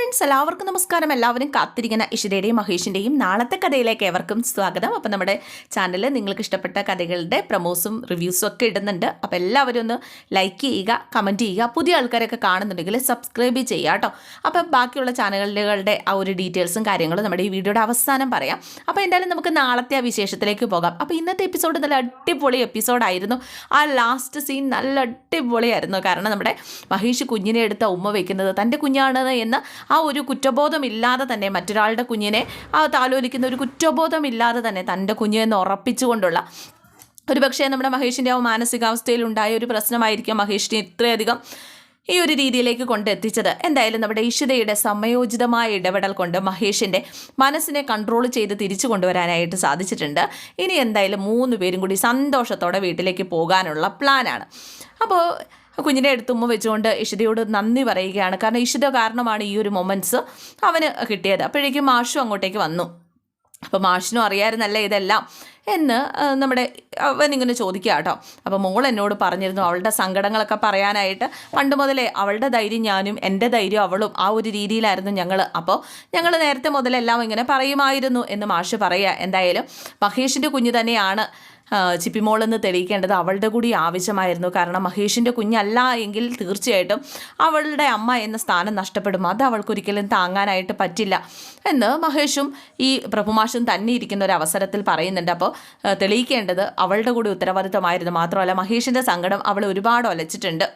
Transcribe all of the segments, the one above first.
Friends എല്ലാവർക്കും നമസ്കാരം. എല്ലാവരും കാത്തിരിക്കുന്ന ഇഷിതയുടെയും മഹേഷിന്റെയും നാളത്തെ കഥയിലേക്ക് ഏവർക്കും സ്വാഗതം. അപ്പോൾ നമ്മുടെ ചാനലിൽ നിങ്ങൾക്ക് ഇഷ്ടപ്പെട്ട കഥകളുടെ പ്രമോസും റിവ്യൂസും ഒക്കെ ഇടുന്നുണ്ട്. അപ്പോൾ എല്ലാവരും ഒന്ന് ലൈക്ക് ചെയ്യുക കമന്റ് ചെയ്യുക. പുതിയ ആൾക്കാരൊക്കെ കാണുന്നുണ്ടെങ്കിൽ സബ്സ്ക്രൈബ് ചെയ്യുക കേട്ടോ അപ്പോൾ ബാക്കിയുള്ള ചാനലുകളുടെ ആ ഒരു ഡീറ്റെയിൽസും കാര്യങ്ങളും നമ്മുടെ ഈ വീഡിയോയുടെ അവസാനം പറയാം. അപ്പോൾ എന്തായാലും നമുക്ക് നാളത്തെ ആ വിശേഷത്തിലേക്ക് പോകാം. അപ്പോൾ ഇന്നത്തെ എപ്പിസോഡ് നല്ല അടിപൊളി എപ്പിസോഡായിരുന്നു ആ ലാസ്റ്റ് സീൻ നല്ല അടിപൊളിയായിരുന്നു. കാരണം നമ്മുടെ മഹേഷ് കുഞ്ഞിനെ എടുത്ത ഉമ്മ വയ്ക്കുന്നത് തന്റെ കുഞ്ഞാണ് എന്ന് ആ ഒരു കുറ്റബോധമില്ലാതെ തന്നെ മറ്റൊരാളുടെ കുഞ്ഞിനെ ആ താലോലിക്കുന്ന ഒരു കുറ്റബോധമില്ലാതെ തന്നെ തന്റെ കുഞ്ഞെന്ന് ഉറപ്പിച്ചുകൊണ്ടുള്ള ഒരു പക്ഷേ നമ്മുടെ മഹേഷിന്റെ ആ മാനസികാവസ്ഥയിൽ ഉണ്ടായ ഒരു പ്രശ്നമായിരിക്കും മഹേഷിനെ ഇത്രയധികം ഈ ഒരു രീതിയിലേക്ക് കൊണ്ടെത്തിച്ചത്. എന്തായാലും നമ്മുടെ ഇഷിതയുടെ സമയോചിതമായ ഇടപെടൽ കൊണ്ട് മഹേഷിന്റെ മനസ്സിനെ കൺട്രോൾ ചെയ്ത് തിരിച്ചു കൊണ്ടുവരാനായിട്ട് സാധിച്ചിട്ടുണ്ട്. ഇനി എന്തായാലും മൂന്ന് പേരും കൂടി സന്തോഷത്തോടെ വീട്ടിലേക്ക് പോകാനുള്ള പ്ലാനാണ് അപ്പോൾ കുഞ്ഞിനെ എടുത്തുമ്മ വെച്ചുകൊണ്ട് ഇഷിതയോട് നന്ദി പറയുകയാണ്. കാരണം ഇഷിത കാരണമാണ് ഈ ഒരു മൊമെന്റ്സ് അവന് കിട്ടിയത്. അപ്പോഴേക്കും മാഷു അങ്ങോട്ടേക്ക് വന്നു. അപ്പോൾ മാഷിനും അറിയാമായിരുന്നല്ലേ ഇതെല്ലാം? എന്ന് നമ്മുടെ അവൻ ഇങ്ങനെ ചോദിക്കുക കേട്ടോ. അപ്പോൾ മോൾ എന്നോട് പറഞ്ഞിരുന്നു അവളുടെ സങ്കടങ്ങളൊക്കെ പറയാനായിട്ട്. പണ്ട് മുതലേ അവളുടെ ധൈര്യം ഞാനും എന്റെ ധൈര്യം അവളും ആ ഒരു രീതിയിലായിരുന്നു ഞങ്ങൾ അപ്പോൾ ഞങ്ങൾ നേരത്തെ മുതലെല്ലാം ഇങ്ങനെ പറയുമായിരുന്നു എന്ന് മാഷ് പറയുക. എന്തായാലും മഹേഷിന്റെ കുഞ്ഞ് തന്നെയാണ് ചിപ്പിമോളെന്ന് തെളിയിക്കേണ്ടത് അവളുടെ കൂടി ആവശ്യമായിരുന്നു. കാരണം മഹേഷിന്റെ കുഞ്ഞല്ല എങ്കിൽ തീർച്ചയായിട്ടും അവളുടെ അമ്മ എന്ന സ്ഥാനം നഷ്ടപ്പെടും. അത് അവൾക്കൊരിക്കലും താങ്ങാനായിട്ട് പറ്റില്ല എന്ന് മഹേഷും ഈ പ്രഭുമാഷും തന്നെ ഇരിക്കുന്ന ഒരു അവസരത്തിൽ പറയുന്നുണ്ട്. അപ്പോൾ തെളിയിക്കേണ്ടത് അവളുടെ കൂടി ഉത്തരവാദിത്തമായിരുന്നു മാത്രമല്ല മഹേഷിന്റെ സങ്കടം അവൾ ഒരുപാട് ഒലച്ചിട്ടുണ്ട്.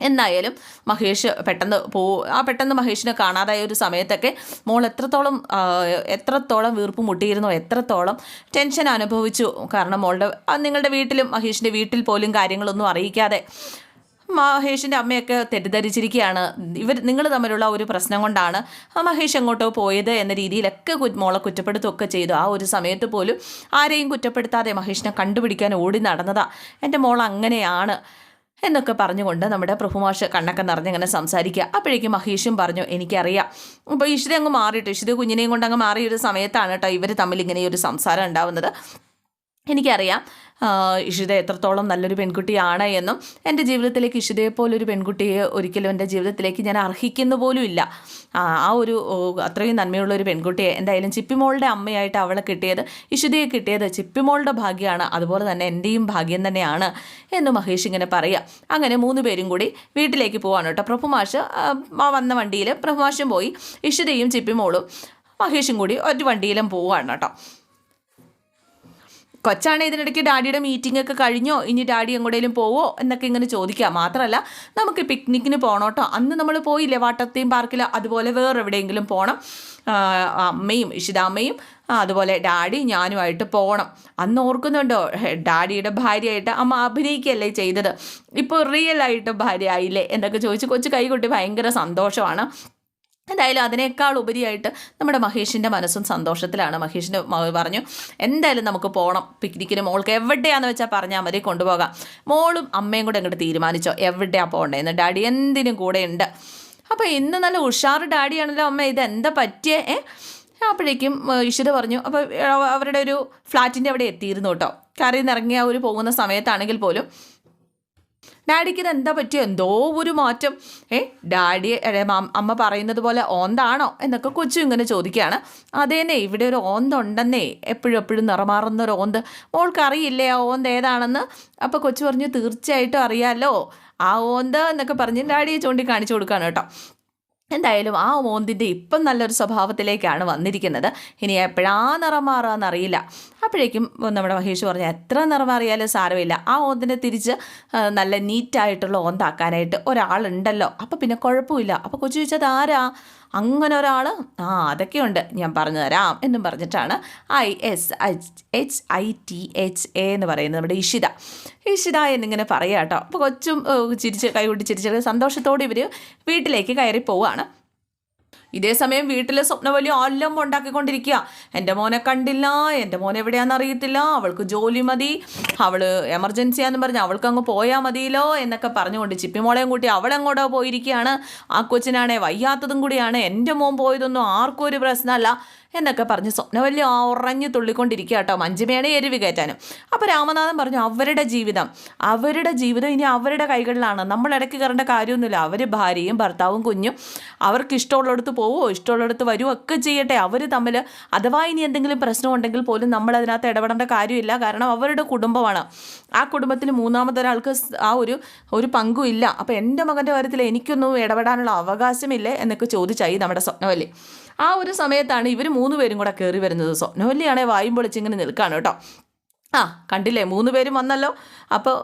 എന്തായാലും മഹേഷ് പെട്ടെന്ന് പോ ആ പെട്ടെന്ന് മഹേഷിനെ കാണാതായ ഒരു സമയത്തൊക്കെ മോൾ എത്രത്തോളം എത്രത്തോളം വീർപ്പ് മുട്ടിയിരുന്നോ എത്രത്തോളം ടെൻഷൻ അനുഭവിച്ചു. കാരണം മോളുടെ നിങ്ങളുടെ വീട്ടിലും മഹേഷിന്റെ വീട്ടിൽ പോലും കാര്യങ്ങളൊന്നും അറിയിക്കാതെ മഹേഷിന്റെ അമ്മയൊക്കെ തെറ്റിദ്ധരിച്ചിരിക്കുകയാണ്. ഇവർ നിങ്ങൾ തമ്മിലുള്ള ഒരു പ്രശ്നം കൊണ്ടാണ് മഹേഷ് എങ്ങോട്ടോ പോയത് എന്ന രീതിയിലൊക്കെ മോളെ കുറ്റപ്പെടുത്തുകയൊക്കെ ചെയ്തു. ആ ഒരു സമയത്ത് പോലും ആരെയും കുറ്റപ്പെടുത്താതെ മഹേഷിനെ കണ്ടുപിടിക്കാൻ ഓടി നടന്നതാ. എന്റെ മോൾ അങ്ങനെയാണ് എന്നൊക്കെ പറഞ്ഞുകൊണ്ട് നമ്മുടെ പ്രഭുമാഷ് കണ്ണൊക്കെ നിറഞ്ഞങ്ങനെ സംസാരിക്കുക. അപ്പോഴേക്കും മഹേഷും പറഞ്ഞു എനിക്കറിയാം. അപ്പോൾ ഇഷിത അങ്ങ് മാറിയിട്ട്? ഇഷിത കുഞ്ഞിനെയും കൊണ്ട് അങ്ങ് മാറിയൊരു സമയത്താണ് കേട്ടോ ഇവർ തമ്മിൽ ഇങ്ങനെ ഒരു സംസാരം ഉണ്ടാവുന്നത്. എനിക്കറിയാം. ഇഷിത എത്രത്തോളം നല്ലൊരു പെൺകുട്ടിയാണ് എന്നും എന്റെ ജീവിതത്തിലേക്ക് ഇഷിതയെ പോലൊരു പെൺകുട്ടിയെ ഒരിക്കലും എന്റെ ജീവിതത്തിലേക്ക് ഞാൻ അർഹിക്കുന്ന പോലും ഇല്ല. ആ ഒരു അത്രയും നന്മയുള്ള ഒരു പെൺകുട്ടിയെ എന്തായാലും ചിപ്പിമോളുടെ അമ്മയായിട്ട് അവളെ കിട്ടിയത് ഇഷിതയെ കിട്ടിയത് ചിപ്പിമോളുടെ ഭാഗ്യമാണ് അതുപോലെ തന്നെ എന്റെയും ഭാഗ്യം തന്നെയാണ് എന്ന് മഹേഷ് ഇങ്ങനെ പറയുക അങ്ങനെ മൂന്ന് പേരും കൂടി വീട്ടിലേക്ക് പോവാണ് കേട്ടോ. പ്രഭുമാഷ് വന്ന വണ്ടിയിൽ പ്രഭുമാഷും പോയി ഇഷിതയും ചിപ്പിമോളും മഹേഷും കൂടി ഒരു വണ്ടിയിലും പോവുകയാണ് കേട്ടോ. കൊച്ചാണ് ഇതിനിടയ്ക്ക് ഡാഡിയുടെ മീറ്റിംഗ് ഒക്കെ കഴിഞ്ഞോ? ഇനി ഡാഡി എങ്ങോട്ടേലും പോവോ? എന്നൊക്കെ ഇങ്ങനെ ചോദിക്കുക. മാത്രമല്ല നമുക്ക് പിക്നിക്കിന് പോകണോട്ടോ അന്ന് നമ്മൾ പോയില്ലേ വാട്ടത്തെയും പാർക്കിൽ അതുപോലെ വേറെ എവിടെയെങ്കിലും പോകണം അമ്മയും ഇഷിതാമ്മയും അതുപോലെ ഡാഡി ഞാനുമായിട്ട് പോകണം അന്ന് ഓർക്കുന്നുണ്ടോ? ഡാഡിയുടെ ഭാര്യയായിട്ട് അമ്മ അഭിനയിക്കുകയല്ലേ ചെയ്തത്? ഇപ്പോൾ റിയൽ ആയിട്ട് ഭാര്യ ആയില്ലേ എന്നൊക്കെ ചോദിച്ച് കൊച്ചു കൈകൊട്ടി ഭയങ്കര സന്തോഷമാണ്. എന്തായാലും അതിനേക്കാൾ ഉപരിയായിട്ട് നമ്മുടെ മഹേഷിന്റെ മനസ്സും സന്തോഷത്തിലാണ്. മഹേഷിന്റെ പറഞ്ഞു എന്തായാലും നമുക്ക് പോകണം പിക്നിക്കിന് മോൾക്ക് എവിടെയാണെന്ന് വെച്ചാൽ പറഞ്ഞാൽ മതി കൊണ്ടുപോകാം. മോളും അമ്മയും കൂടെ അങ്ങോട്ട് തീരുമാനിച്ചോ എവിടെയാണ് പോകേണ്ടതെന്ന് ഡാഡി എന്തിനും കൂടെ ഉണ്ട്. അപ്പോൾ ഇന്ന് നല്ല ഉഷാർ ഡാഡിയാണല്ലോ അമ്മ ഇത് എന്താ പറ്റിയേ? ഏ? അപ്പോഴേക്കും ഈശ്വര പറഞ്ഞു അപ്പോൾ അവരുടെ ഒരു ഫ്ലാറ്റിന്റെ അവിടെ എത്തിയിരുന്നു കേട്ടോ. കറിയിൽ നിന്ന് അവർ പോകുന്ന സമയത്താണെങ്കിൽ പോലും ഡാഡിക്ക് ഇത് എന്താ പറ്റിയോ? എന്തോ ഒരു മാറ്റം. ഏ ഡാഡി അമ്മ പറയുന്നത് പോലെ ഓന്താണോ എന്നൊക്കെ കൊച്ചു ഇങ്ങനെ ചോദിക്കുകയാണ്. അതേന്നെ ഇവിടെ ഒരു ഓന്തുണ്ടെന്നേ എപ്പോഴും എപ്പോഴും നിറമാറുന്ന ഒരു ഓന്ത്. മോൾക്ക് അറിയില്ലേ ആ ഓന്ത് ഏതാണെന്ന്? അപ്പോൾ കൊച്ചു പറഞ്ഞു തീർച്ചയായിട്ടും അറിയാമല്ലോ ആ ഓന്ത് എന്നൊക്കെ പറഞ്ഞ് ഡാഡിയെ ചൂണ്ടി കാണിച്ചു കൊടുക്കുകയാണ് കേട്ടോ. എന്തായാലും ആ മോന്തിന്റെ ഇപ്പം നല്ലൊരു സ്വഭാവത്തിലേക്കാണ് വന്നിരിക്കുന്നത്. ഇനി എപ്പോഴാ നിറം മാറാന്നറിയില്ല അപ്പോഴേക്കും നമ്മുടെ മഹേഷ് പറഞ്ഞു എത്ര നിറം മാറിയാലും സാരമില്ല. ആ ഓന്തിനെ തിരിച്ച് നല്ല നീറ്റായിട്ടുള്ള ഓന്താക്കാനായിട്ട് ഒരാളുണ്ടല്ലോ. അപ്പോൾ പിന്നെ കുഴപ്പമില്ല. അപ്പോൾ കൊച്ചു ചോദിച്ചത് ആരാ? അങ്ങനെ ഒരാൾ ആ അതൊക്കെയുണ്ട്. ഞാൻ പറഞ്ഞു തരാം എന്നും പറഞ്ഞിട്ടാണ് I S H I T H A എന്ന് പറയുന്നത് നമ്മുടെ ഇഷിത. ഇഷിത എന്നിങ്ങനെ പറയുക കേട്ടോ. അപ്പോൾ കൊച്ചും ചിരിച്ച് കൈകൊട്ടി ചിരിച്ച് സന്തോഷത്തോടെ ഇവർ വീട്ടിലേക്ക് കയറി പോവുകയാണ് ഇതേ സമയം വീട്ടിലെ സ്വപ്നവലി എല്ലാം ഉണ്ടാക്കിക്കൊണ്ടിരിക്കുക. എന്റെ മോനെ കണ്ടില്ല എന്റെ മോനെ എവിടെയാണെന്ന് അറിയത്തില്ല അവൾക്ക് ജോലി മതി അവൾ എമർജൻസിയാന്ന് പറഞ്ഞ് അവൾക്ക് അങ്ങ് പോയാൽ മതിയല്ലോ എന്നൊക്കെ പറഞ്ഞുകൊണ്ട് ചിപ്പിമോളെയും കൂട്ടി അവളെങ്ങോട്ടോ പോയിരിക്കുകയാണ്. ആ കൊച്ചിനാണേ വയ്യാത്തതും കൂടിയാണ്. എന്റെ മോൻ പോയതൊന്നും ആർക്കും ഒരു പ്രശ്നമല്ല എന്നൊക്കെ പറഞ്ഞ് സ്വപ്നവല്ലി ഉറഞ്ഞു തുള്ളിക്കൊണ്ടിരിക്കുക കേട്ടോ മഞ്ജുമേണെ എരിവ് കയറ്റാനും. അപ്പോൾ രാമനാഥൻ പറഞ്ഞു അവരുടെ ജീവിതം അവരുടെ ജീവിതം ഇനി അവരുടെ കൈകളിലാണ്. നമ്മൾ ഇടയ്ക്ക് കയറേണ്ട കാര്യമൊന്നുമില്ല. അവർ ഭാര്യയും ഭർത്താവും കുഞ്ഞും. അവർക്ക് ഇഷ്ടമുള്ളിടത്ത് പോവോ? ഇഷ്ടമുള്ളിടത്ത് വരുമോ ഒക്കെ ചെയ്യട്ടെ. അവർ തമ്മിൽ അഥവാ ഇനി എന്തെങ്കിലും പ്രശ്നം ഉണ്ടെങ്കിൽ പോലും നമ്മൾ അതിനകത്ത് ഇടപെടേണ്ട കാര്യമില്ല. കാരണം അവരുടെ കുടുംബമാണ്. ആ കുടുംബത്തിൽ മൂന്നാമതൊരാൾക്ക് ആ ഒരു ഒരു പങ്കും ഇല്ല. അപ്പോൾ എന്റെ മകന്റെ കാര്യത്തിൽ എനിക്കൊന്നും ഇടപെടാനുള്ള അവകാശമില്ലേ എന്നൊക്കെ ചോദിച്ചായി നമ്മുടെ സ്വപ്നവല്ലി. ആ ഒരു സമയത്താണ് ഇവർ മൂന്ന് പേരും കൂടെ കയറി വരുന്നത്. സ്വപ്നവല്ലിയാണെ വായും പൊളിച്ചിങ്ങനെ നിൽക്കുകയാണ് കേട്ടോ. ആ കണ്ടില്ലേ? മൂന്ന് പേരും വന്നല്ലോ. അപ്പോൾ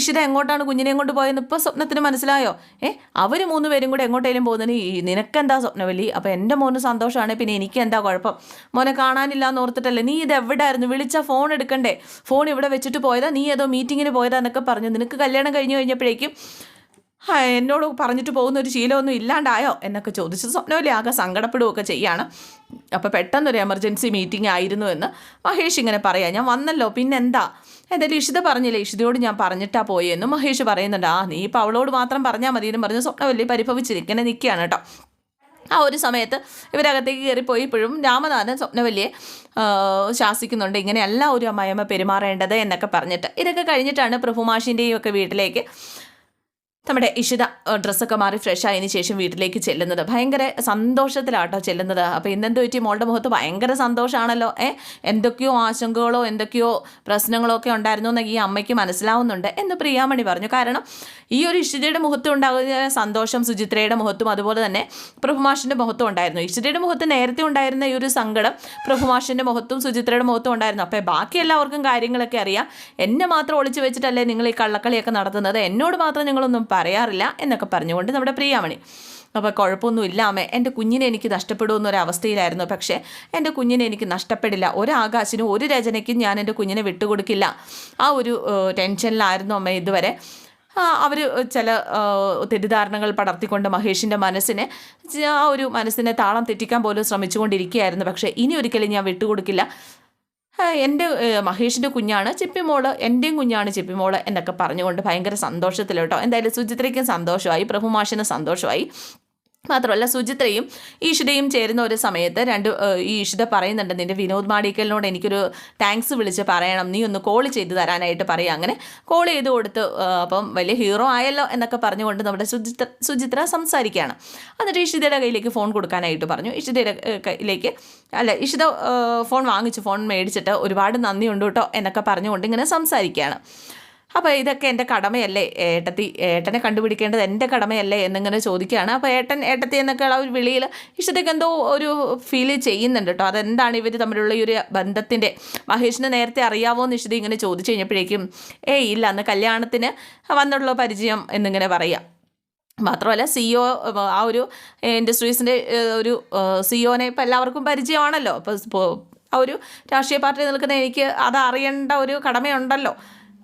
ഇഷിത എങ്ങോട്ടാണ് കുഞ്ഞിനെയും കൊണ്ട് പോയെന്ന് ഇപ്പോൾ സ്വപ്നത്തിന് മനസ്സിലായോ? ഏ അവർ മൂന്ന് പേരും കൂടെ എങ്ങോട്ടേലും പോകുന്നതിന് നിനക്കെന്താ സ്വപ്നവലി അപ്പോൾ എന്റെ മോന് സന്തോഷമാണ് പിന്നെ എനിക്ക് എന്താ കുഴപ്പം? മോനെ കാണാനില്ല എന്ന് ഓർത്തിട്ടല്ലേ നീ ഇത് എവിടെയായിരുന്നു വിളിച്ചാൽ ഫോൺ എടുക്കണ്ടേ? ഫോൺ ഇവിടെ വെച്ചിട്ട് പോയതാ? നീ ഏതോ മീറ്റിങ്ങിന് പോയതാ എന്നൊക്കെ പറഞ്ഞു നിനക്ക് കല്യാണം കഴിഞ്ഞു കഴിഞ്ഞപ്പോഴേക്കും എന്നോട് പറഞ്ഞിട്ട് പോകുന്ന ഒരു ശീലമൊന്നും ഇല്ലാണ്ടായോ? എന്നൊക്കെ ചോദിച്ചത് സ്വപ്നവല്ലി ആകെ സങ്കടപ്പെടുകയൊക്കെ ചെയ്യാണ്. അപ്പോൾ പെട്ടെന്നൊരു എമർജൻസി മീറ്റിംഗ് ആയിരുന്നു എന്ന് മഹേഷ് ഇങ്ങനെ പറയാം ഞാൻ വന്നല്ലോ പിന്നെ എന്താ എന്തായാലും ഇഷിത പറഞ്ഞില്ലേ ഇഷിതയോട് ഞാൻ പറഞ്ഞിട്ടാ പോയെന്നും മഹേഷ് പറയുന്നുണ്ട്. ആ നീ ഇപ്പോൾ അവളോട് മാത്രം പറഞ്ഞാൽ മതി എന്ന് പറഞ്ഞ് സ്വപ്നമല്ലേ പരിഭവിച്ചിരിക്കുന്നത് നിൽക്കുകയാണ് കേട്ടോ. ആ ഒരു സമയത്ത് ഇവരകത്തേക്ക് കയറിപ്പോയി ഇപ്പോഴും രാമനാഥൻ സ്വപ്നവല്ലിയെ ശാസിക്കുന്നുണ്ട്. ഇങ്ങനെയല്ല ഒരു അമ്മായിയമ്മ പെരുമാറേണ്ടത് എന്നൊക്കെ പറഞ്ഞിട്ട്. ഇതൊക്കെ കഴിഞ്ഞിട്ടാണ് പ്രഭുമാഷിന്റെയും ഒക്കെ വീട്ടിലേക്ക് നമ്മുടെ ഇഷിത ഡ്രസ്സൊക്കെ മാറി ഫ്രഷ് ആയതിനു ശേഷം വീട്ടിലേക്ക് ചെല്ലുന്നത്. ഭയങ്കര സന്തോഷത്തിലാട്ടോ ചെല്ലുന്നത്. അപ്പോൾ ഇന്നെന്ത് പറ്റി? മോളുടെ മുഖത്ത് ഭയങ്കര സന്തോഷമാണല്ലോ ഏ എന്തൊക്കെയോ ആശങ്കകളോ എന്തൊക്കെയോ പ്രശ്നങ്ങളോ ഒക്കെ ഉണ്ടായിരുന്നു എന്ന് ഈ അമ്മയ്ക്ക് മനസ്സിലാവുന്നുണ്ട് എന്ന് പ്രിയാമണി പറഞ്ഞു. കാരണം ഈ ഒരു ഇഷിതയുടെ മുഖത്തും ഉണ്ടാകുന്ന സന്തോഷം സുചിത്രയുടെ മുഖത്തും അതുപോലെ തന്നെ പ്രഭുമാഷിന്റെ മുഖത്തും ഉണ്ടായിരുന്നു. ഇഷിതയുടെ മുഖത്ത് നേരത്തെ ഉണ്ടായിരുന്ന ഈ ഒരു സങ്കടം പ്രഭുമാഷിന്റെ മുഖത്തും സുചിത്രയുടെ മുഖത്തും ഉണ്ടായിരുന്നു. അപ്പോൾ ബാക്കി എല്ലാവർക്കും കാര്യങ്ങളൊക്കെ അറിയാം. എന്നെ മാത്രം ഒളിച്ചു വെച്ചിട്ടല്ലേ നിങ്ങൾ ഈ കള്ളക്കളിയൊക്കെ നടത്തുന്നത്. എന്നോട് മാത്രം നിങ്ങളൊന്നും പറയാറില്ല എന്നൊക്കെ പറഞ്ഞുകൊണ്ട് നമ്മുടെ പ്രിയാമണി. അപ്പോൾ കുഴപ്പമൊന്നുമില്ല എന്റെ കുഞ്ഞിനെ എനിക്ക് നഷ്ടപ്പെടുമെന്നൊരവസ്ഥയിലായിരുന്നു. പക്ഷേ എന്റെ കുഞ്ഞിനെ എനിക്ക് നഷ്ടപ്പെടില്ല. ഒരു ആകാശിനും ഒരു രചനയ്ക്കും ഞാൻ എന്റെ കുഞ്ഞിനെ വിട്ടുകൊടുക്കില്ല. ആ ഒരു ടെൻഷനിലായിരുന്നു അമ്മ ഇതുവരെ. അവർ ചില തെറ്റിദ്ധാരണകൾ പടർത്തിക്കൊണ്ട് മഹേഷിന്റെ മനസ്സിനെ ആ ഒരു മനസ്സിനെ താളം തെറ്റിക്കാൻ പോലും ശ്രമിച്ചുകൊണ്ടിരിക്കുകയായിരുന്നു. പക്ഷേ ഇനി ഒരിക്കലും ഞാൻ വിട്ടുകൊടുക്കില്ല. എന്റെ മഹേഷിന്റെ കുഞ്ഞാണ് ചിപ്പിമോൾ. എന്റെയും കുഞ്ഞാണ് ചിപ്പിമോൾ എന്നൊക്കെ പറഞ്ഞുകൊണ്ട് ഭയങ്കര സന്തോഷത്തിൽ കേട്ടോ എന്തായാലും സുചിത്രയ്ക്കും സന്തോഷമായി പ്രഭുമാഷിന് സന്തോഷമായി. മാത്രമല്ല സുചിത്രയും ഈഷിതയും ചേരുന്ന ഒരു സമയത്ത് രണ്ട് ഈ ഈഷിത പറയുന്നുണ്ട് നിന്റെ വിനോദ് മാടിക്കലിനോട് എനിക്കൊരു താങ്ക്സ് വിളിച്ച് പറയണം. നീ ഒന്ന് കോൾ ചെയ്ത് തരാനായിട്ട് പറയുക അങ്ങനെ കോൾ ചെയ്ത് കൊടുത്ത് അപ്പം വലിയ ഹീറോ ആയല്ലോ എന്നൊക്കെ പറഞ്ഞുകൊണ്ട് നമ്മുടെ സുചിത്ര സുചിത്ര സംസാരിക്കുകയാണ്. എന്നിട്ട് ഇഷിതയുടെ കയ്യിലേക്ക് ഫോൺ കൊടുക്കാനായിട്ട് പറഞ്ഞു. ഇഷിതയുടെ കയ്യിലേക്ക് അല്ല ഇഷിത ഫോൺ വാങ്ങിച്ചു ഫോൺ മേടിച്ചിട്ട് ഒരുപാട് നന്ദിയുണ്ട് കേട്ടോ എന്നൊക്കെ പറഞ്ഞുകൊണ്ട് ഇങ്ങനെ സംസാരിക്കുകയാണ്. അപ്പോൾ ഇതൊക്കെ എന്റെ കടമയല്ലേ? ഏട്ടത്തി ഏട്ടനെ കണ്ടുപിടിക്കേണ്ടത് എന്റെ കടമയല്ലേ എന്നിങ്ങനെ ചോദിക്കുകയാണ്. അപ്പോൾ ഏട്ടൻ ഏട്ടത്തി എന്നൊക്കെയുള്ള ഒരു വിളിയിൽ ഇഷ്ടത്തേക്ക് എന്തോ ഒരു ഫീൽ ചെയ്യുന്നുണ്ട് കേട്ടോ. അതെന്താണ് ഇവർ തമ്മിലുള്ള ഈ ഒരു ബന്ധത്തിന്റെ മഹേഷിനെ നേരത്തെ അറിയാവോ എന്ന് ഇഷ്ടം ഇങ്ങനെ ചോദിച്ചു കഴിഞ്ഞപ്പോഴേക്കും ഏയ് ഇല്ല അന്ന് കല്യാണത്തിന് വന്നുള്ള പരിചയം എന്നിങ്ങനെ പറയാം. മാത്രമല്ല സിഒ ആ ഒരു ഇൻഡസ്ട്രീസിന്റെ ഒരു സിഒനെ ഇപ്പോൾ എല്ലാവർക്കും പരിചയമാണല്ലോ. അപ്പോൾ ആ ഒരു രാഷ്ട്രീയ പാർട്ടി നിൽക്കുന്ന എനിക്ക് അത് അറിയേണ്ട ഒരു കടമയുണ്ടല്ലോ.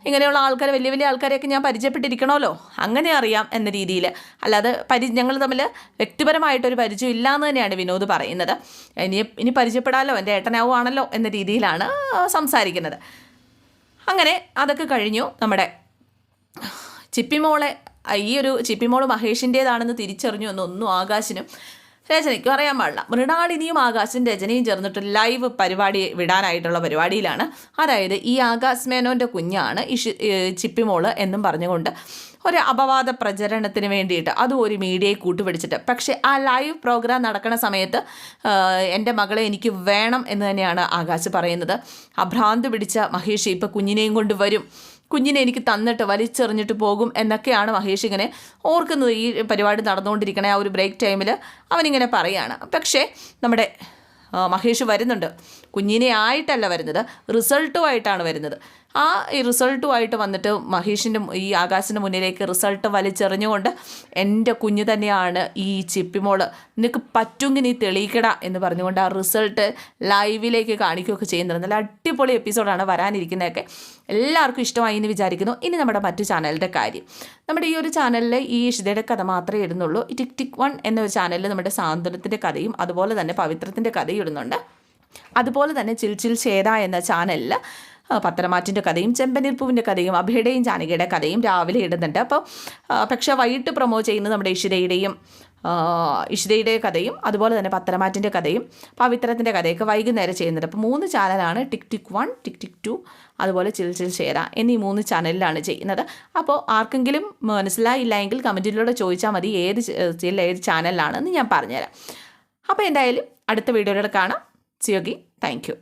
ഇങ്ങനെയുള്ള ആൾക്കാർ വലിയ വലിയ ആൾക്കാരെയൊക്കെ ഞാൻ പരിചയപ്പെട്ടിരിക്കണമല്ലോ. അങ്ങനെ അറിയാം എന്ന രീതിയിൽ. അല്ലാതെ പരി ഞങ്ങൾ തമ്മിൽ വ്യക്തിപരമായിട്ടൊരു പരിചയം ഇല്ല എന്ന് തന്നെയാണ് വിനോദ് പറയുന്നത്. ഇനി ഇനി പരിചയപ്പെടാമല്ലോ എന്റെ ഏട്ടനാവുകയാണല്ലോ എന്ന രീതിയിലാണ് സംസാരിക്കുന്നത്. അങ്ങനെ അതൊക്കെ കഴിഞ്ഞു. നമ്മുടെ ചിപ്പിമോളെ ഈ ഒരു ചിപ്പിമോൾ മഹേഷിന്റേതാണെന്ന് തിരിച്ചറിഞ്ഞു എന്നൊന്നും ആകാശിനും രചനയ്ക്കും അറിയാൻ പാടില്ല. മൃണാളിനിയും ആകാശും രചനയും ചേർന്നിട്ട് ലൈവ് പരിപാടി വിടാനായിട്ടുള്ള പരിപാടിയിലാണ്. അതായത് ഈ ആകാശ് മേനോന്റെ കുഞ്ഞാണ് ഇഷു ചിപ്പിമോൾ എന്നും പറഞ്ഞുകൊണ്ട് ഒരു അപവാദ പ്രചരണത്തിന് വേണ്ടിയിട്ട് അതും ഒരു മീഡിയയെ കൂട്ടുപിടിച്ചിട്ട്. പക്ഷേ ആ ലൈവ് പ്രോഗ്രാം നടക്കുന്ന സമയത്ത് എന്റെ മകളെ എനിക്ക് വേണം എന്ന് തന്നെയാണ് ആകാശ് പറയുന്നത്. അഭ്രാന്ത് പിടിച്ച മഹേഷ് ഇപ്പോൾ കുഞ്ഞിനെയും കൊണ്ട് വരും. കുഞ്ഞിനെ എനിക്ക് തന്നിട്ട് വലിച്ചെറിഞ്ഞിട്ട് പോകും എന്നൊക്കെയാണ് മഹേഷ് ഇങ്ങനെ ഓർക്കുന്നത് ഈ പരിപാടി നടന്നുകൊണ്ടിരിക്കണേ ആ ഒരു ബ്രേക്ക് ടൈമിൽ അവനിങ്ങനെ പറയുകയാണ് പക്ഷേ നമ്മുടെ മഹേഷ് വരുന്നുണ്ട്. കുഞ്ഞിനെ ആയിട്ടല്ല വരുന്നത്. റിസൾട്ടുമായിട്ടാണ് വരുന്നത്. ആ ഈ റിസൾട്ടുമായിട്ട് വന്നിട്ട് മഹേഷിന്റെ ഈ ആകാശിന്റെ മുന്നിലേക്ക് റിസൾട്ട് വലിച്ചെറിഞ്ഞുകൊണ്ട് എന്റെ കുഞ്ഞ് തന്നെയാണ് ഈ ചിപ്പിമോൾ. നിനക്ക് പറ്റുമെങ്കിൽ നീ തെളിയിക്കട എന്ന് പറഞ്ഞുകൊണ്ട് ആ റിസൾട്ട് ലൈവിലേക്ക് കാണിക്കുകയൊക്കെ ചെയ്യുന്നുണ്ട്. നല്ല അടിപൊളി എപ്പിസോഡാണ് വരാനിരിക്കുന്നതൊക്കെ എല്ലാവർക്കും ഇഷ്ടമായി എന്ന് വിചാരിക്കുന്നു. ഇനി നമ്മുടെ മറ്റു ചാനലിന്റെ കാര്യം. നമ്മുടെ ഈ ഒരു ചാനലിൽ ഈ ഇഷിതയുടെ കഥ മാത്രമേ ഇടുന്നുള്ളൂ. ടിക് ടിക് വൺ എന്നൊരു ചാനലിൽ നമ്മുടെ സാന്ത്വനത്തിന്റെ കഥയും അതുപോലെ തന്നെ പവിത്രത്തിന്റെ കഥയും ഇടുന്നുണ്ട്. അതുപോലെ തന്നെ ചിൽ ചിൽ ചേത എന്ന ചാനലിൽ പത്തരമാറ്റിന്റെ കഥയും ചെമ്പനീർപ്പൂവിന്റെ കഥയും അഭയുടെയും ജാനകിയുടെ കഥയും രാവിലെ ഇടുന്നുണ്ട്. അപ്പോൾ പക്ഷേ വൈകിട്ട് പ്രൊമോ ചെയ്യുന്നത് നമ്മുടെ ഇഷിതയുടെയും ഇഷിതയുടെ കഥയും അതുപോലെ തന്നെ പത്തരമാറ്റിന്റെ കഥയും പവിത്രത്തിന്റെ കഥയൊക്കെ വൈകുന്നേരം ചെയ്യുന്നത് അപ്പോൾ മൂന്ന് ചാനലാണ് tick tick one tick tick two അതുപോലെ ചിൽ ചിൽ ചേര എന്നീ മൂന്ന് ചാനലിലാണ് ചെയ്യുന്നത്. അപ്പോൾ ആർക്കെങ്കിലും മനസ്സിലായില്ല എങ്കിൽ കമന്റിലൂടെ ചോദിച്ചാൽ മതി ഏത് ഏത് ചാനലിലാണെന്ന് ഞാൻ പറഞ്ഞുതരാം. അപ്പോൾ എന്തായാലും അടുത്ത വീഡിയോയിലൂടെ കാണാം. സിയോഗി താങ്ക്